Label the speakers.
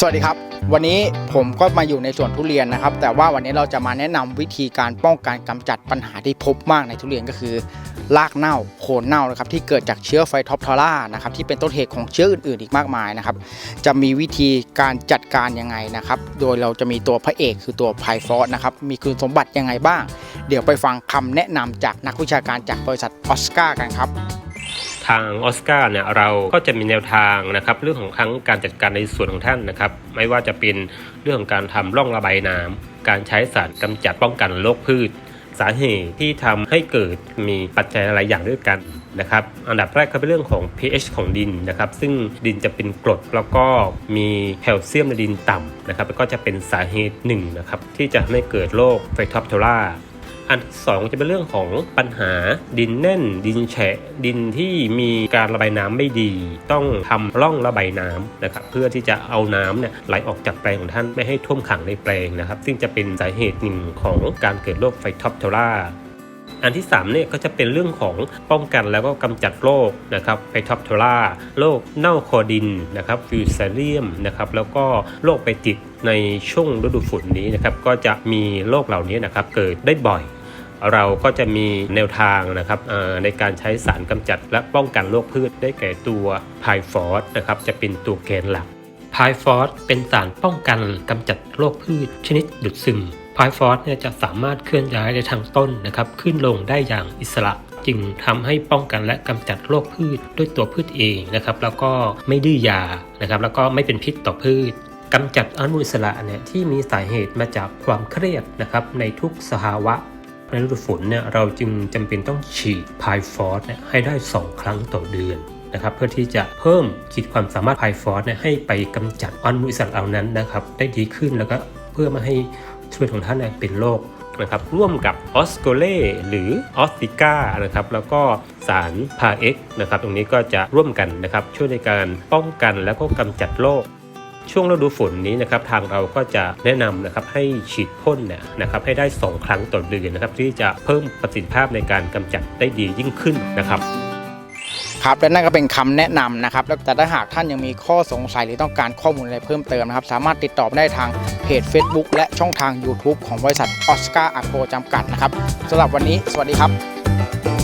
Speaker 1: สวัสดีครับ วันนี้ผมก็มาอยู่ในสวนทุเรียนนะครับ แต่ว่าวันนี้เราจะมาแนะนำวิธีการป้องกันกำจัดปัญหาที่พบมากในทุเรียนก็คือรากเน่าโคนเน่านะครับที่เกิดจากเชื้อไฟท็อปทอร่านะครับที่เป็นต้นเหตุของเชื้ออื่นๆ อีกมากมายนะครับจะมีวิธีการจัดการยังไงนะครับโดยเราจะมีตัวพระเอกคือตัวไพฟอสนะครับมีคุณสมบัติยังไงบ้าง เดี๋ยวไปฟังคำแนะนำจากนักวิชาการจากบริษัทออสการ์กันครับ
Speaker 2: ทางออสการ์เนี่ยเราก็จะมีแนวทางนะครับเรื่องของทั้งการจัดการในส่วนของท่านนะครับ ไม่ว่าจะเป็นเรื่องของการทำร่องระบายน้ำการใช้สารกำจัดป้องกันโรคพืช สาเหตุที่ทำให้เกิดมีปัจจัยหลายอย่างด้วยกันนะครับอันดับแรกก็เป็นเรื่องของ pH ของดินนะครับซึ่งดินจะเป็นกรดแล้วก็มีแคลเซียมในดินต่ำนะครับก็จะเป็นสาเหตุหนึ่งนะครับที่จะทำให้เกิดโรคไฟทอปโทรา อันที่สองจะเป็นเรื่องของปัญหาดินแน่น ดินแฉะดินที่มีการระบายน้ำไม่ดี ต้องทำร่องระบายน้ำนะครับเพื่อที่จะเอาน้ำเนี่ยไหลออกจากแปลงของท่านไม่ให้ท่วมขังในแปลงนะครับ ซึ่งจะเป็นสาเหตุหนึ่งของการเกิดโรคไฟท็อปเทราอันที่3เนี่ยก็จะเป็นเรื่องของป้องกันแล้วก็กำจัดโรคนะครับไฟท็อปเทราโรคเน่าคอดินนะครับฟิวเซเลียมนะครับแล้วก็โรคไปติดในช่วงฤดูฝนนี้นะครับก็จะมีโรคเหล่านี้นะครับเกิดได้บ่อย เราก็จะมีแนวทางนะครับในการใช้สารกำจัดและป้องกันโรคพืชได้แก่ตัวไพฟอสนะครับจะเป็นตัวแกนหลักไพฟอสเป็นสารป้องกันกำจัดโรคพืชชนิดดูดซึมไพฟอสเนี่ยจะสามารถเคลื่อนย้ายในทางต้นนะครับขึ้นลงได้อย่างอิสระจึงทำให้ป้องกันและกำจัดโรคพืชด้วยตัวพืชเองนะครับแล้วก็ไม่ดื้อยานะครับแล้วก็ไม่เป็นพิษต่อพืชกำจัดอนุมูลอิสระเนี่ยที่มีสาเหตุมาจากความเครียดนะครับในทุกสภาวะ ในฤดูฝนเนี่ยเราจึงจำเป็นต้องฉีดพายฟอสเนี่ยให้ได้ 2 ครั้งต่อเดือนนะครับเพื่อที่จะเพิ่มขีดความสามารถพายฟอสเนี่ยให้ไปกำจัดอนุมูลอิสระเหล่านั้นนะครับได้ดีขึ้นแล้วก็เพื่อไม่ให้ช่วยของท่านเนี่ยเป็นโรคนะครับร่วมกับออสโกเล่หรือออสติก้านะครับแล้วก็สารพาเอ็กนะครับตรงนี้ก็จะร่วมกันนะครับช่วยในการป้องกันแล้วก็กำจัดโรค ช่วงฤดูฝนนี้นะครับทางเราก็จะแนะนำนะครับให้ฉีดพ่นเนี่ยนะครับให้ได้ 2 ครั้งต่อเดือนนะครับที่จะเพิ่มประสิทธิภาพในการกำจัดได้ดียิ่งขึ้นนะครับ
Speaker 1: ครับและนั่นก็เป็นคำแนะนำนะครับแล้วแต่ถ้าหากท่านยังมีข้อสงสัยหรือต้องการข้อมูลอะไรเพิ่มเติมนะครับ สามารถติดต่อได้ทางเพจ Facebook และช่องทาง YouTube ของบริษัทออสการ์อโกจำกัดนะครับสำหรับวันนี้ สวัสดีครับ